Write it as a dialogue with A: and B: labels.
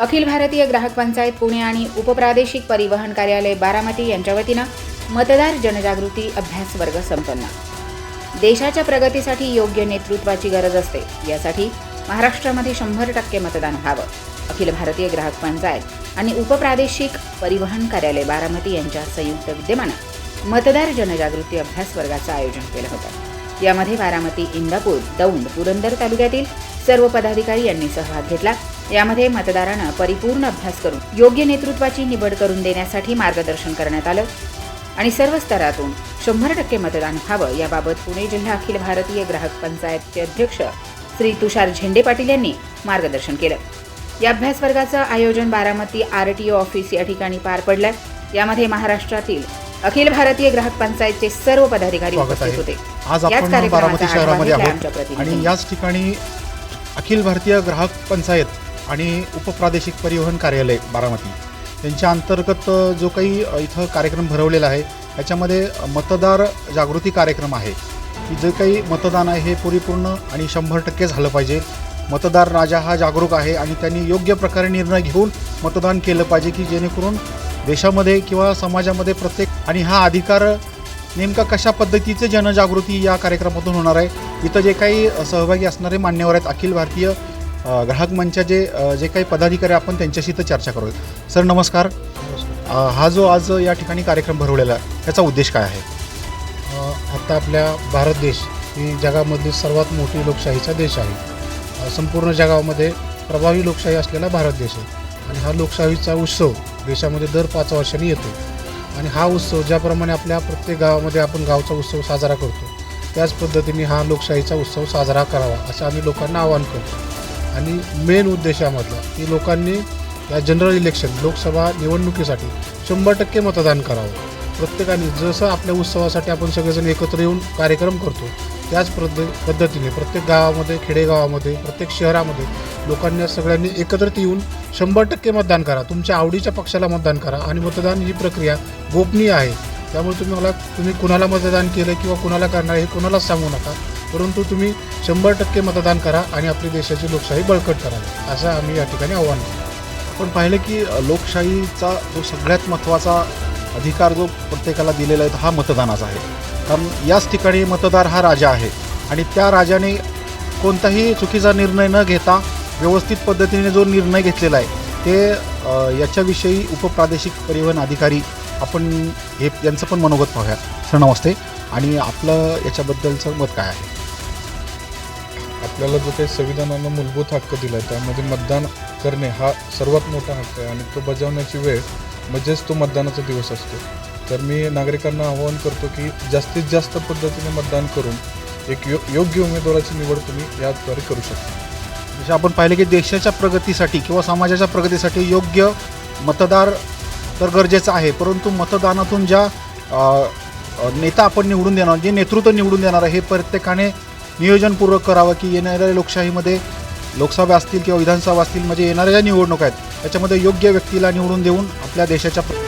A: अखिल भारतीय ग्राहक पंचायत पुणे आणि उपप्रादेशिक परिवहन कार्यालय बारामती यांच्या वतीनं मतदार जनजागृती अभ्यास वर्ग संपन्न. देशाच्या प्रगतीसाठी योग्य नेतृत्वाची गरज असते. यासाठी महाराष्ट्रामध्ये शंभर टक्के मतदान व्हावं. अखिल भारतीय ग्राहक पंचायत आणि उपप्रादेशिक परिवहन कार्यालय बारामती यांच्या संयुक्त विद्यमानं मतदार जनजागृती अभ्यास वर्गाचं आयोजन केलं होतं. यामध्ये बारामती इंदापूर दौंड पुरंदर तालुक्यातील सर्व पदाधिकारी यांनी सहभाग घेतला. यामध्ये मतदारांना परिपूर्ण अभ्यास करून योग्य नेतृत्वाची निवड करून देण्यासाठी मार्गदर्शन करण्यात आलं. आणि सर्व स्तरातून शंभर टक्के मतदान व्हावं याबाबत पुणे जिल्हा अखिल भारतीय ग्राहक पंचायतचे अध्यक्ष श्री तुषार झेंडे पाटील यांनी मार्गदर्शन केलं. या अभ्यास वर्गाचं आयोजन Baramati R T O office या ठिकाणी पार पडलं. यामध्ये महाराष्ट्रातील अखिल भारतीय ग्राहक पंचायतचे सर्व पदाधिकारी उपस्थित होते.
B: आज आपण
A: कार्यक्रमाचा
B: बारामती शहरामध्ये आहोत. आणि याच ठिकाणी अखिल भारतीय ग्राहक पंचायत आणि उपप्रादेशिक परिवहन कार्यालय बारामती. यांच्या अंतर्गत जो काही इथं कार्यक्रम भरवलेला आहे त्याच्यामध्ये मतदार जागृती कार्यक्रम आहे. की जे काही मतदान आहे हे परिपूर्ण आणि शंभर टक्के झालं पाहिजे. मतदार राजा हा जागरूक आहे आणि त्यांनी योग्य प्रकारे निर्णय घेऊन मतदान केलं पाहिजे की जेणेकरून देशामध्ये किंवा समाजामध्ये प्रत्येक आणि हा अधिकार नेमका कशा पद्धतीचे जनजागृती या कार्यक्रमातून होणार आहे? इथं जे काही सहभागी असणारे मान्यवर आहेत अखिल भारतीय ग्राहक मंचाचे अ, जे काही पदाधिकारी आपण त्यांच्याशी इथं चर्चा करू सर नमस्कार. हा जो आज या ठिकाणी कार्यक्रम भरवलेला आहे त्याचा उद्देश काय आहे?
C: अ, आता आपल्या भारत देश ही जगामधील सर्वात मोठी लोकशाहीचा देश आहे. संपूर्ण जगामध्ये प्रभावी लोकशाही असलेला भारत देश आहे. आणि हा लोकशाहीचा उत्सव देशामध्ये दर पाच वर्षांनी येतो. आणि हा उत्सव ज्याप्रमाणे आपल्या प्रत्येक गावामध्ये आपण गावचा उत्सव साजरा करतो त्याच पद्धतीने हा लोकशाहीचा उत्सव साजरा करावा असं आम्ही लोकांना आवाहन करतो. आणि मेन उद्देशामधला की लोकांनी या जनरल इलेक्शन लोकसभा निवडणुकीसाठी शंभर टक्के मतदान करावं. प्रत्येकाने जसं आपल्या उत्सवासाठी आपण सगळेजण एकत्र येऊन कार्यक्रम करतो त्याच पद्ध पद्धतीने प्रत्येक गावामध्ये खेडेगावामध्ये प्रत्येक शहरामध्ये लोकांनी सगळ्यांनी एकत्रित येऊन शंभर टक्के मतदान करा. तुमच्या आवडीच्या पक्षाला मतदान करा आणि मतदान ही प्रक्रिया गोपनीय आहे. त्यामुळे तुम्ही मला तुम्ही कुणाला मतदान केलं किंवा कुणाला करणार हे कुणालाच सांगू नका. परंतु तुम्ही शंभर टक्के मतदान करा आणि आपली देशाची लोकशाही बळकट करा असं आम्ही या ठिकाणी आव्हान करतो.
B: पण पाहिलं की लोकशाहीचा जो सगळ्यात महत्त्वाचा अधिकार जो प्रत्येकाला दिलेला आहे तो हा मतदानाचा आहे. कारण याच ठिकाणी मतदार हा राजा आहे आणि त्या राजाने कोणताही चुकीचा निर्णय न घेता व्यवस्थित पद्धतीने जो निर्णय घेतलेला आहे ते याच्याविषयी उपप्रादेशिक परिवहन अधिकारी आपण हे यांचं पण मनोगत पाहूया सर नमस्ते. आणि आपलं याच्याबद्दलचं मत काय आहे?
D: आपल्याला जो काही संविधानानं मूलभूत हक्क दिला आहे त्यामध्ये मतदान करणे हा सर्वात मोठा हक्क आहे आणि तो बजावण्याची वेळ म्हणजेच तो मतदानाचा दिवस असतो. तर मी नागरिकांना आवाहन करतो की जास्तीत जास्त पद्धतीने मतदान करून एक यो योग्य उमेदवाराची निवड तुम्ही याद्वारे करू शकता.
B: जसे आपण पाहिलं की देशाच्या प्रगतीसाठी किंवा समाजाच्या प्रगतीसाठी योग्य मतदार तर गरजेचं आहे परंतु मतदानातून ज्या नेता आपण निवडून देणार जे नेतृत्व निवडून देणार आहे हे प्रत्येकाने नियोजनपूर्वक करावं की येणाऱ्या लोकशाहीमध्ये लोकसभा असतील किंवा विधानसभा असतील म्हणजे येणाऱ्या ज्या निवडणूक आहेत त्याच्यामध्ये योग्य व्यक्तीला निवडून देऊन आपल्या देशाच्या